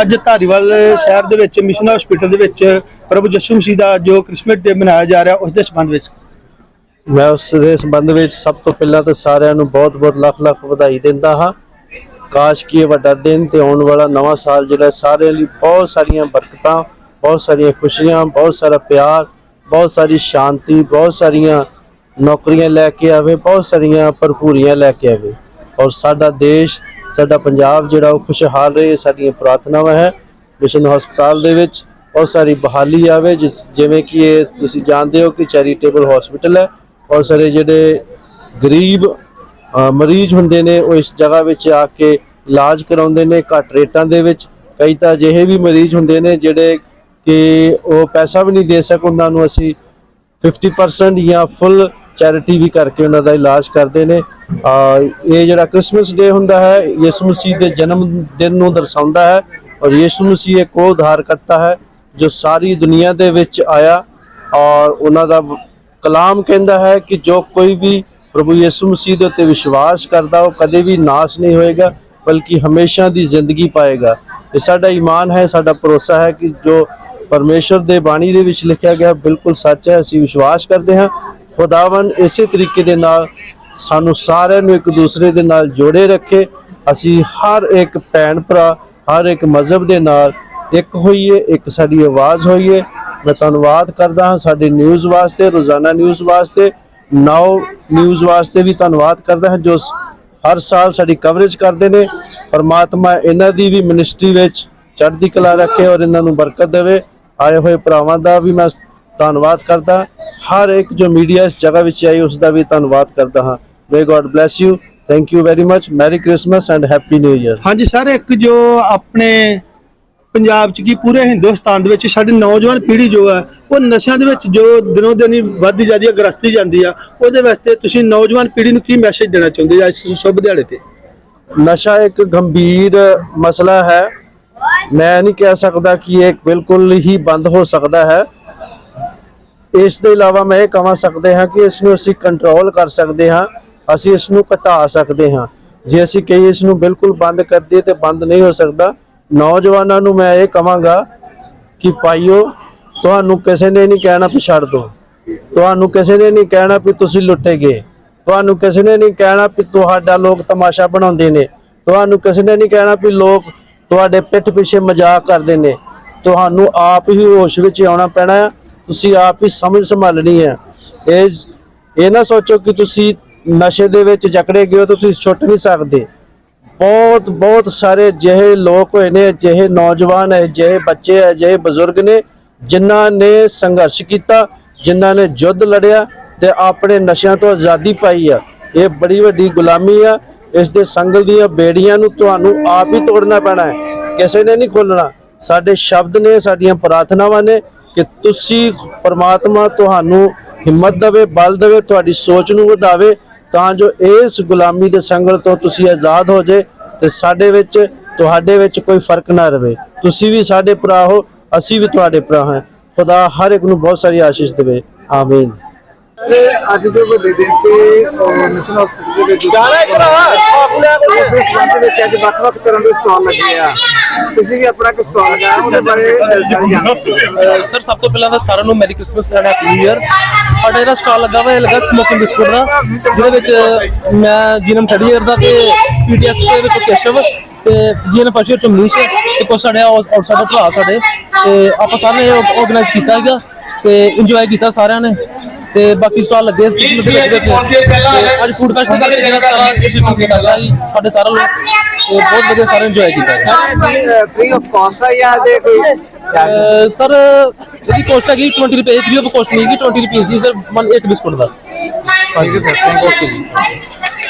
ਅੱਜ ਧਾਰੀਵਾਲ ਸ਼ਹਿਰ ਦੇ ਵਿੱਚ ਮਿਸ਼ਨ ਹਸਪੀਟਲ ਦੇ ਵਿੱਚ ਪ੍ਰਭੂ ਯਿਸੂ ਮਸੀਹ ਦਾ ਜੋ ਕ੍ਰਿਸਮਸ ਡੇ ਮਨਾਇਆ ਜਾ ਰਿਹਾ ਉਸ ਦੇ ਸੰਬੰਧ ਵਿੱਚ? ਮੈਂ ਉਸ ਦੇ ਸੰਬੰਧ ਵਿੱਚ ਸਭ ਤੋਂ ਪਹਿਲਾਂ ਤਾਂ ਸਾਰਿਆਂ ਨੂੰ ਬਹੁਤ-ਬਹੁਤ ਲੱਖ-ਲੱਖ ਵਧਾਈ ਦਿੰਦਾ ਹਾਂ। ਕਾਸ਼ ਕੀ ਇਹ ਵੱਡਾ ਦਿਨ ਤੇ ਆਉਣ ਵਾਲਾ ਨਵਾਂ ਸਾਲ ਜਿਹੜਾ ਸਾਰਿਆਂ ਲਈ ਬਹੁਤ ਸਾਰੀਆਂ ਬਰਕਤਾਂ, ਬਹੁਤ ਸਾਰੀਆਂ ਖੁਸ਼ੀਆਂ, ਬਹੁਤ ਸਾਰਾ ਪਿਆਰ, ਬਹੁਤ ਸਾਰੀ ਸ਼ਾਂਤੀ, ਬਹੁਤ ਸਾਰੀਆਂ ਨੌਕਰੀਆਂ ਲੈ ਕੇ ਆਵੇ, ਬਹੁਤ ਸਾਰੀਆਂ ਭਰਪੂਰੀਆਂ ਲੈ ਕੇ ਆਵੇ। ਔਰ ਸਾਡਾ ਦੇਸ਼ ਸਾਡਾ ਪੰਜਾਬ ਜਿਹੜਾ ਉਹ ਖੁਸ਼ਹਾਲ ਰਹੇ ਸਾਡੀਆਂ ਪ੍ਰਾਰਥਨਾਵਾਂ ਹੈ। ਮਿਸ਼ਨ ਹਸਪਤਾਲ ਦੇ ਵਿੱਚ ਬਹੁਤ ਸਾਰੀ ਬਹਾਲੀ ਆਵੇ, ਜਿਸ ਜਿਵੇਂ ਕਿ ਇਹ ਤੁਸੀਂ ਜਾਣਦੇ ਹੋ ਕਿ ਚੈਰੀਟੇਬਲ ਹਸਪੀਟਲ ਹੈ ਬਹੁਤ ਸਾਰੇ ਜਿਹੜੇ ਗਰੀਬ ਮਰੀਜ਼ ਹੁੰਦੇ ਨੇ, ਉਹ ਇਸ ਜਗ੍ਹਾ ਵਿੱਚ ਆ ਕੇ ਇਲਾਜ ਕਰਾਉਂਦੇ ਨੇ, ਘੱਟ ਰੇਟਾਂ ਦੇ ਵਿੱਚ। ਕਈ ਤਾਂ ਅਜਿਹੇ ਵੀ ਮਰੀਜ਼ ਹੁੰਦੇ ਨੇ ਜਿਹੜੇ ਕਿ ਉਹ ਪੈਸਾ ਵੀ ਨਹੀਂ ਦੇ ਸਕ ਉਹਨਾਂ ਨੂੰ ਅਸੀਂ 50% ਜਾਂ ਫੁੱਲ ਚੈਰਿਟੀ ਵੀ ਕਰਕੇ ਉਹਨਾਂ ਦਾ ਇਲਾਜ ਕਰਦੇ ਨੇ। ਅ, ਇਹ ਜਿਹੜਾ ਕ੍ਰਿਸਮਸ ਡੇ ਹੁੰਦਾ ਹੈ ਯਿਸੂ ਮਸੀਹ ਦੇ ਜਨਮ ਦਿਨ ਨੂੰ ਦਰਸਾਉਂਦਾ ਹੈ ਔਰ ਯਿਸੂ ਮਸੀਹ ਇੱਕ ਉਹ ਉਧਾਰ ਕਰਤਾ ਹੈ ਜੋ ਸਾਰੀ ਦੁਨੀਆ ਦੇ ਵਿੱਚ ਆਇਆ ਔਰ ਉਹਨਾਂ ਦਾ ਕਲਾਮ ਕਹਿੰਦਾ ਹੈ ਕਿ ਜੋ ਕੋਈ ਵੀ ਪ੍ਰਭੂ ਯਿਸੂ ਮਸੀਹ ਦੇ ਉੱਤੇ ਵਿਸ਼ਵਾਸ ਕਰਦਾ ਉਹ ਕਦੇ ਵੀ ਨਾਸ਼ ਨਹੀਂ ਹੋਏਗਾ ਬਲਕਿ ਹਮੇਸ਼ਾ ਦੀ ਜ਼ਿੰਦਗੀ ਪਾਏਗਾ। ਇਹ ਸਾਡਾ ਈਮਾਨ ਹੈ ਸਾਡਾ ਭਰੋਸਾ ਹੈ ਕਿ ਜੋ ਪਰਮੇਸ਼ਰ ਦੇ ਬਾਣੀ ਦੇ ਵਿੱਚ ਲਿਖਿਆ ਗਿਆ ਬਿਲਕੁਲ ਸੱਚ ਹੈ ਅਸੀਂ ਵਿਸ਼ਵਾਸ ਕਰਦੇ ਹਾਂ। ਖੁਦਾਵੰ ਇਸੇ ਤਰੀਕੇ ਦੇ ਨਾਲ ਸਾਨੂੰ ਸਾਰਿਆਂ ਨੂੰ ਇੱਕ ਦੂਸਰੇ ਦੇ ਨਾਲ ਜੋੜੇ ਰੱਖੇ। ਅਸੀਂ ਹਰ ਇੱਕ ਭੈਣ ਭਰਾ, ਹਰ ਇੱਕ ਮਜ਼ਹਬ ਦੇ ਨਾਲ ਇੱਕ ਹੋਈਏ, ਇੱਕ ਸਾਡੀ ਆਵਾਜ਼ ਹੋਈਏ। ਮੈਂ ਧੰਨਵਾਦ ਕਰਦਾ ਹਾਂ ਸਾਡੇ ਨਿਊਜ਼ ਵਾਸਤੇ, ਰੋਜ਼ਾਨਾ ਨਿਊਜ਼ ਵਾਸਤੇ ਨਾਓ ਨਿਊਜ਼ ਵਾਸਤੇ ਵੀ ਧੰਨਵਾਦ ਕਰਦਾ ਹਾਂ, ਜੋ ਹਰ ਸਾਲ ਸਾਡੀ ਕਵਰੇਜ ਕਰਦੇ ਨੇ। ਪਰਮਾਤਮਾ ਇਹਨਾਂ ਦੀ ਵੀ ਮਿਨਿਸਟਰੀ ਵਿੱਚ ਚੜ੍ਹਦੀ ਕਲਾ ਰੱਖੇ ਔਰ ਇਹਨਾਂ ਨੂੰ ਬਰਕਤ ਦੇਵੇ। ਆਏ ਹੋਏ ਭਰਾਵਾਂ ਦਾ ਵੀ ਮੈਂ ਧੰਨਵਾਦ ਕਰਦਾ ਹਰ ਇੱਕ ਜੋ ਮੀਡੀਆ ਇਸ ਜਗ੍ਹਾ ਵਿੱਚ ਆਈ ਉਸ ਦਾ ਵੀ ਧੰਨਵਾਦ ਕਰਦਾ ਹਾਂ। May God bless you thank you very much merry Christmas and happy new year ਹਾਂਜੀ ਸਰ ਇੱਕ ਜੋ ਆਪਣੇ ਪੰਜਾਬ ਚ ਕੀ ਪੂਰੇ ਹਿੰਦੁਸਤਾਨ ਦੇ ਵਿੱਚ ਸਾਡੀ ਨੌਜਵਾਨ ਪੀੜ੍ਹੀ ਜੋ ਹੈ ਉਹ ਨਸ਼ਿਆਂ ਦੇ ਵਿੱਚ ਜੋ ਦਿਨੋਂ ਦਿਨ ਹੀ ਵੱਧਦੀ ਜਾਂਦੀ ਹੈ ਗ੍ਰਸਤੀ ਜਾਂਦੀ ਆ ਉਹਦੇ ਵਾਸਤੇ ਤੁਸੀਂ ਨੌਜਵਾਨ ਪੀੜ੍ਹੀ ਨੂੰ ਕੀ ਮੈਸੇਜ ਦੇਣਾ ਚਾਹੁੰਦੇ ਇਸ ਸ਼ੁਭ ਦਿਹਾੜੇ ਤੇ? ਨਸ਼ਾ ਇੱਕ ਗੰਭੀਰ ਮਸਲਾ ਹੈ। ਮੈਂ ਨਹੀਂ ਕਹਿ ਸਕਦਾ ਕਿ ਇਹ ਬਿਲਕੁਲ ਹੀ ਬੰਦ ਹੋ ਸਕਦਾ ਹੈ। ਇਸ ਦੇ ਇਲਾਵਾ ਮੈਂ ਇਹ ਕਹਾਂ ਸਕਦੇ ਹਾਂ ਕਿ ਇਸ ਨੂੰ ਅਸੀਂ ਕੰਟਰੋਲ ਕਰ ਸਕਦੇ ਹਾਂ, ਅਸੀਂ ਇਸ ਨੂੰ ਘਟਾ ਸਕਦੇ ਹਾਂ। ਜੇ ਅਸੀਂ ਕਹੀ ਇਸ ਨੂੰ ਬਿਲਕੁਲ ਬੰਦ ਕਰ ਦਈਏ ਤੇ ਬੰਦ ਨਹੀਂ ਹੋ ਸਕਦਾ। ਨੌਜਵਾਨਾਂ ਨੂੰ ਮੈਂ ਇਹ ਕਹਾਂਗਾ ਕਿ ਭਾਈਓ, ਤੁਹਾਨੂੰ ਕਿਸੇ ਨੇ ਨਹੀਂ ਕਹਿਣਾ ਵੀ ਛੱਡ ਦਿਓ। ਤੁਹਾਨੂੰ ਕਿਸੇ ਨੇ ਨਹੀਂ ਕਹਿਣਾ ਵੀ ਤੁਸੀਂ ਲੁੱਟੇ ਗਏ। ਤੁਹਾਨੂੰ ਕਿਸੇ ਨੇ ਨਹੀਂ ਕਹਿਣਾ ਵੀ ਤੁਹਾਡਾ ਲੋਕ ਤਮਾਸ਼ਾ ਬਣਾਉਂਦੇ ਨੇ। ਤੁਹਾਨੂੰ ਕਿਸੇ ਨੇ ਨਹੀਂ ਕਹਿਣਾ ਵੀ ਲੋਕ ਤੁਹਾਡੇ ਪਿੱਠ ਪਿੱਛੇ ਮਜ਼ਾਕ ਕਰਦੇ ਨੇ। ਤੁਹਾਨੂੰ ਆਪ ਹੀ ਹੋਸ਼ ਵਿੱਚ ਆਉਣਾ ਪੈਣਾ ਹੈ ਤੁਸੀਂ ਆਪ ਹੀ ਸਮਝ ਸੰਭਾਲਣੀ ਹੈ। ਇਹ ਇਹ ਨਾ ਸੋਚੋ ਕਿ ਤੁਸੀਂ ਨਸ਼ੇ ਦੇ ਵਿੱਚ ਜਕੜੇ ਗਏ ਹੋ ਤਾਂ ਤੁਸੀਂ ਛੁੱਟ ਨਹੀਂ ਸਕਦੇ। ਬਹੁਤ ਬਹੁਤ ਸਾਰੇ ਜਿਹੇ ਲੋਕ ਹੋਏ ਨੇ ਜਿਹੇ ਨੌਜਵਾਨ ਹੈ ਜਿਹੇ ਬੱਚੇ ਹੈ ਜਿਹੇ ਬਜ਼ੁਰਗ ਨੇ, ਜਿਨ੍ਹਾਂ ਨੇ ਸੰਘਰਸ਼ ਕੀਤਾ, ਜਿਨ੍ਹਾਂ ਨੇ ਯੁੱਧ ਲੜਿਆ ਤੇ ਆਪਣੇ ਨਸ਼ਿਆਂ ਤੋਂ ਆਜ਼ਾਦੀ ਪਾਈ ਆ। ਇਹ ਬੜੀ ਵੱਡੀ ਗੁਲਾਮੀ ਆ। ਇਸ ਦੇ ਸੰਗਲ ਦੀਆਂ ਬੇੜੀਆਂ ਨੂੰ ਤੁਹਾਨੂੰ ਆਪ ਹੀ ਤੋੜਨਾ ਪੈਣਾ ਹੈ। ਕਿਸੇ ਨੇ ਨਹੀਂ ਖੋਲਣਾ ਸਾਡੇ ਸ਼ਬਦ ਨੇ, ਸਾਡੀਆਂ ਪ੍ਰਾਰਥਨਾਵਾਂ ਨੇ ਕਿ ਤੁਸੀਂ ਪਰਮਾਤਮਾ ਤੁਹਾਨੂੰ ਹਿੰਮਤ ਦੇਵੇ, ਬਲ ਦੇਵੇ, ਤੁਹਾਡੀ ਸੋਚ ਨੂੰ ਵਧਾਵੇ, ਤਾਂ ਜੋ ਇਸ ਗੁਲਾਮੀ ਦੇ ਸੰਗਲ ਤੋਂ ਤੁਸੀਂ ਆਜ਼ਾਦ ਹੋ ਜੇ ਤੇ ਸਾਡੇ ਵਿੱਚ, ਤੁਹਾਡੇ ਵਿੱਚ ਕੋਈ ਫ਼ਰਕ ਨਾ ਰਵੇ। ਤੁਸੀਂ ਵੀ ਸਾਡੇ ਭਰਾ ਹੋ, ਅਸੀਂ ਵੀ ਤੁਹਾਡੇ ਭਰਾ ਹਾਂ। ਖੁਦਾ ਹਰ ਇੱਕ ਨੂੰ ਬਹੁਤ ਸਾਰੀ ਆਸ਼ੀਸ਼ ਦੇਵੇ। ਆਮੀਨ। ਤੇ ਅੱਜ ਦੇ ਵੱਡੇ ਦਿਨ ਤੇ ਨੈਸ਼ਨਲ ਹਸਪੀਟਲ ਦੇ ਵਿੱਚ ਅੱਜ ਵੱਖ-ਵੱਖ ਤਰ੍ਹਾਂ ਦੇ ਸਟਾਲ ਲੱਗੇ ਆ। ਤੁਸੀਂ ਵੀ ਆਪਣਾ ਇੱਕ ਸਟਾਲ ਲਗਾਇਆ ਉਹਦੇ ਬਾਰੇ ਸਾਰੀ ਜਾਣਕਾਰੀ। ਸਰ ਸਭ ਤੋਂ ਪਹਿਲਾਂ ਤਾਂ ਸਾਰਿਆਂ ਨੂੰ merry Christmas and happy new year ਸਾਡਾ ਜਿਹੜਾ ਸਟਾਲ ਲੱਗਾ ਹੋਇਆ ਇਹ ਲੱਗਾ ਸਮੋਕਿੰਗ ਬਿਸਕੁਟ ਦਾ ਜਿਹਦੇ ਵਿੱਚ ਮੈਂ ਜੀਨਮ ਥਰਡ ਇਅਰ ਦਾ ਤੇ ਪੀਟੀਐਸ ਦੇ ਵਿੱਚ ਕੇਸ਼ਵ ਤੇ ਜੀਨਮ ਫਸਟ ਇਅਰ ਚ ਮਨੀਸ਼ ਤੇ ਕੁਝ ਸਾਡੇ ਆਊਟਸਾਈਡਰ ਭਰਾ ਸਾਡੇ ਤੇ ਆਪਾਂ ਸਾਰਿਆਂ ਨੇ ਆਰਗੇਨਾਈਜ਼ ਕੀਤਾ ਹੈਗਾ। ਤੇ ਇੰਜੋਏ ਕੀਤਾ ਸਾਰਿਆਂ ਨੇ। ਤੇ ਬਾਕੀ ਸਟਾਲ ਲੱਗੇ ਇਸ ਕਿਸਮ ਦੇ ਵਿੱਚ ਵਿੱਚ। ਤੇ ਅੱਜ ਫੂਡ ਫੈਸਟੀਵਲ ਕਰਕੇ ਜਿਹੜਾ ਸਾਰਾ ਇਸ ਵਿੱਚ ਕੀਤਾ ਗਿਆ ਜੀ ਸਾਡੇ ਸਾਰੇ ਲੋਕ ਤੇ ਬਹੁਤ ਵਧੀਆ ਸਾਰੇ ਇੰਜੋਏ ਕੀਤਾ। ਫ੍ਰੀ ਆਫ ਕਾਸਟ ਆ ਜਾਂ ਦੇ ਕੋਈ ਸਰ ਇਹਦੀ ਕੋਸਟ ਹੈਗੀ 20 ਰੁਪਏ ਫ੍ਰੀ ਆਫ ਕੋਸਟ ਨਹੀਂ ਹੈਗੀ 20 ਰੁਪਏ ਸੀ ਸਰ ਮਨ ਇੱਕ ਬਿਸਕੁਟ ਦਾ। Thank you, sir. Thank you.